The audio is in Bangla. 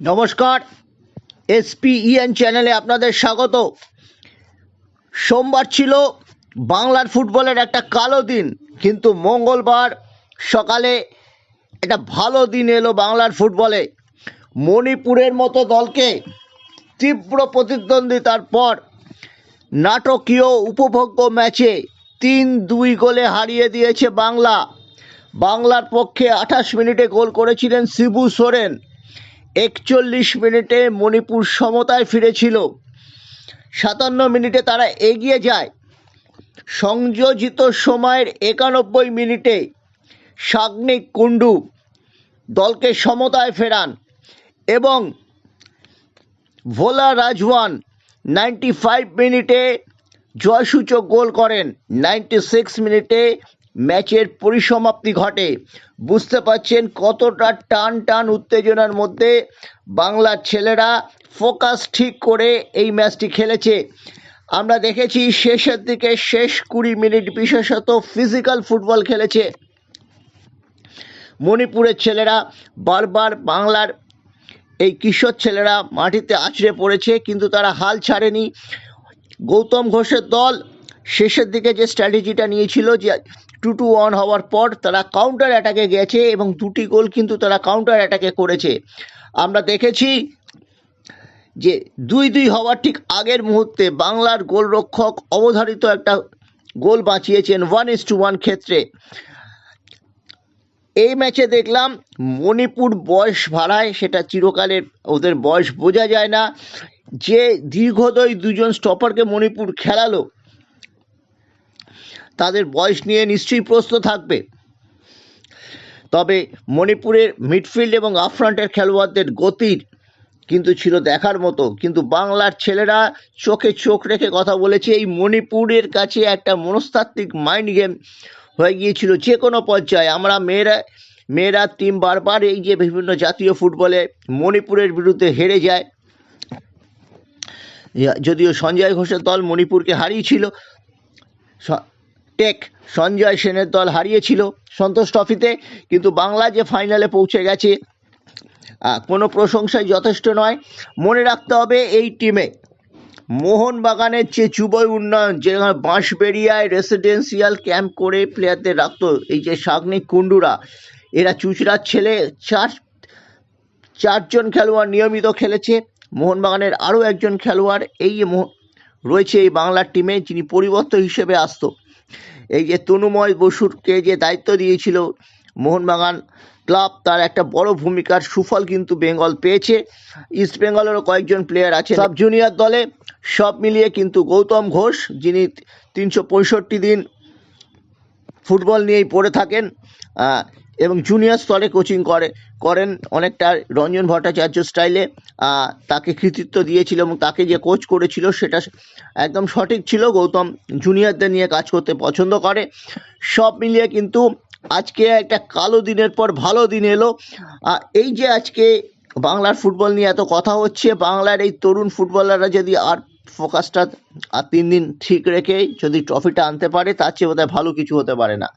নমস্কার, এসপিইএন চ্যানেলে আপনাদের স্বাগত। সোমবার ছিল বাংলার ফুটবলের একটা কালো দিন, কিন্তু মঙ্গলবার সকালে একটা ভালো দিন এলো বাংলার ফুটবলে। মণিপুরের মতো দলকে তীব্র প্রতিদ্বন্দ্বিতার পর নাটকীয় উপভোগ্য ম্যাচে তিন দুই গোলে হারিয়ে দিয়েছে বাংলা। বাংলার পক্ষে আঠাশ মিনিটে গোল করেছিলেন শিবু সোরেন। একচল্লিশ মিনিটে মণিপুর সমতায় ফিরেছিল। সাতান্ন মিনিটে তারা এগিয়ে যায়। সংযোজিত সময়ের একানব্বই মিনিটে সাগ্নিক কুণ্ডু দলকে সমতায় ফেরান এবং ভোলা রাজওয়ান নাইনটি ফাইভ মিনিটে জয়সূচক গোল করেন। নাইনটি সিক্স মিনিটে ম্যাচের পরিসমাপ্তি ঘটে। বুঝতে পারছেন কতটা টান টান উত্তেজনার মধ্যে বাংলার ছেলেরা ফোকাস ঠিক করে এই ম্যাচটি খেলেছে। আমরা দেখেছি শেষের দিকে শেষ কুড়ি মিনিট বিশেষত ফিজিক্যাল ফুটবল খেলেছে। মণিপুরের ছেলেরা বারবার বাংলার এই কিশোর ছেলেরা মাটিতে আছড়ে পড়েছে, কিন্তু তারা হাল ছাড়েনি। গৌতম ঘোষের দল শেষের দিকে যে স্ট্র্যাটেজিটা নিয়েছিল যে টু টু ওয়ান হওয়ার পর তারা কাউন্টার অ্যাটাকে গেছে এবং দুটি গোল কিন্তু তারা কাউন্টার অ্যাটাকে করেছে। আমরা দেখেছি যে দুই দুই হওয়ার ঠিক আগের মুহূর্তে বাংলার গোলরক্ষক অবধারিত একটা গোল বাঁচিয়েছেন ওয়ান ইস টু ওয়ান ক্ষেত্রে। এই ম্যাচে দেখলাম মণিপুর বয়স ভাড়ায় সেটা চিরকালের ওদের বয়স বোঝা যায় না। যে দীর্ঘদয় দুজন স্টপারকে মণিপুর খেলালো তাদের বয়স নিয়ে নিশ্চয়ই প্রশ্ন থাকবে। তবে মণিপুরের মিডফিল্ড এবং আফ্রন্টের খেলোয়াড়দের গতির কিন্তু ছিল দেখার মতো। কিন্তু বাংলার ছেলেরা চোখে চোখ রেখে কথা বলেছে। এই মণিপুরের কাছে একটা মনস্তাত্ত্বিক মাইন্ড গেম হয়ে গিয়েছিল যে কোনো পর্যায়ে। আমরা মেয়েরা মেয়েরা টিম বারবার এই যে বিভিন্ন জাতীয় ফুটবলে মণিপুরের বিরুদ্ধে হেরে যায়। যদিও সঞ্জয় ঘোষের দল মণিপুরকে হারিয়েছিল টেক সঞ্জয় সেনের দল হারিয়েছিল সন্তোষ ট্রফিতে, কিন্তু বাংলা যে ফাইনালে পৌঁছে গেছে কোনো প্রশংসাই যথেষ্ট নয়। মনে রাখতে হবে এই টিমে মোহনবাগানের যে যুবই উন্নয়ন যেখানে বাঁশবেড়িয়ায় রেসিডেন্সিয়াল ক্যাম্প করে প্লেয়ারদের রাখতো, এই যে সাগ্নিক কুণ্ডুরা, এরা চুচড়ার ছেলে, চার, চারজন খেলোয়াড় নিয়মিত খেলেছে। মোহনবাগানের আরও একজন খেলোয়াড়, এই রয়েছে এই বাংলার টিমে যিনি পরিবর্তন হিসেবে আসত। এই যে তনুময় বসুরকে যে দায়িত্ব দিয়েছিল মোহনবাগান ক্লাব তার একটা বড় ভূমিকার সুফল কিন্তু বেঙ্গল পেয়েছে। ইস্ট বেঙ্গলেরও কয়েকজন প্লেয়ার আছে সাব জুনিয়র দলে সব মিলিয়ে কিন্তু গৌতম ঘোষ, যিনি তিনশো পঁয়ষট্টি দিন ফুটবল নিয়েই পড়ে থাকেন এবং জুনিয়র স্তরে কোচিং করে, করেন অনেকটা রঞ্জন ভট্টাচার্য স্টাইলে তাকে কৃতিত্ব দিয়েছিল এবং তাকে যে কোচ করেছিল সেটা একদম সঠিক ছিল। গৌতম জুনিয়রদের নিয়ে কাজ করতে পছন্দ করে। সব মিলিয়ে কিন্তু আজকে একটা কালো দিনের পর ভালো দিন এলো। এই যে আজকে বাংলার ফুটবল নিয়ে এত কথা হচ্ছে, বাংলার এই তরুণ ফুটবলাররা যদি আর ফোকাসটা আর তিন দিন ঠিক রেখে যদি ট্রফিটা আনতে পারে, তার চেয়ে বোধহয় ভালো কিছু হতে পারে না।